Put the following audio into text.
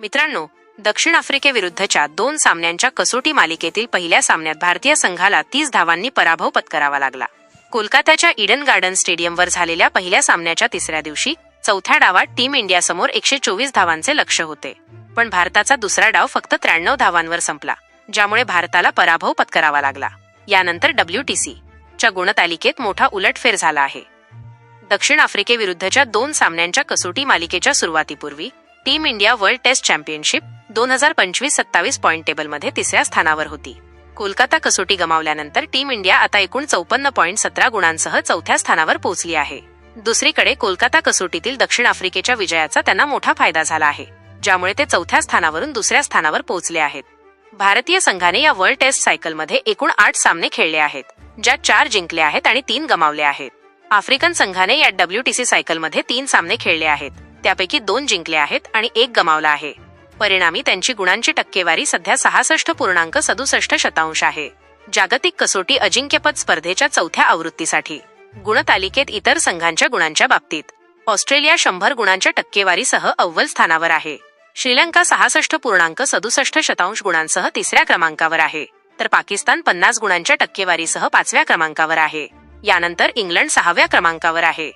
मित्रांनो दक्षिण आफ्रिकेविरुद्धच्या दोन सामन्यांच्या कसोटी मालिकेतील पहिल्या सामन्यात भारतीय संघाला तीस धावांनी पराभव पत्करावा लागला. कोलकात्याच्या इडन गार्डन स्टेडियमवर झालेल्या पहिल्या सामन्याच्या तिसऱ्या दिवशी चौथ्या डावात टीम इंडियासमोर एकशे चोवीस धावांचे लक्ष होते. पण भारताचा दुसरा डाव फक्त त्र्याण्णव धावांवर संपला ज्यामुळे भारताला पराभव पत्करावा लागला. यानंतर डब्ल्यूटीसी च्या गुणतालिकेत मोठा उलटफेर झाला आहे. दक्षिण आफ्रिकेविरुद्धच्या दोन सामन्यांच्या कसोटी मालिकेच्या सुरुवातीपूर्वी team India world test championship दोन हजार पंचवीस सत्तावीस पॉईंट टेबलमध्ये तिसऱ्या स्थानावर होती. कोलकाता कसोटी गमावल्यानंतर टीम इंडिया आता एकूण चौपन्न पॉईंट सतरा गुणांसह चौथ्या स्थानावर पोहोचली आहे. दुसरीकडे कोलकाता कसोटीतील दक्षिण आफ्रिकेच्या विजयाचा त्यांना मोठा फायदा झाला आहे ज्यामुळे ते चौथ्या स्थानावरून दुसऱ्या स्थानावर पोहोचले आहेत. भारतीय संघाने या वर्ल्ड टेस्ट सायकलमध्ये एकूण आठ सामने खेळले आहेत ज्यात चार जिंकले आहेत आणि तीन गमावले आहेत. आफ्रिकन संघाने या डब्ल्यूटीसी सायकलमध्ये तीन सामने खेळले आहेत. त्यापैकी दोन जिंकले आहेत आणि एक गमावला आहे. परिणामी त्यांची गुणांची टक्केवारी सध्या सहासष्ट पूर्णांक सदुसष्ट शतांश आहे. जागतिक कसोटी अजिंक्यपद स्पर्धेच्या चौथ्या आवृत्तीसाठी. गुणतालिकेत इतर संघांच्या गुणांच्या बाबतीत. ऑस्ट्रेलिया शंभर गुणांच्या टक्केवारीसह अव्वल स्थानावर आहे. श्रीलंका सहासष्ट पूर्णांक सदुसष्ट शतांश गुणांसह तिसऱ्या क्रमांकावर आहे. तर पाकिस्तान पन्नास गुणांच्या टक्केवारीसह पाचव्या क्रमांकावर आहे. यानंतर इंग्लंड सहाव्या क्रमांकावर आहे.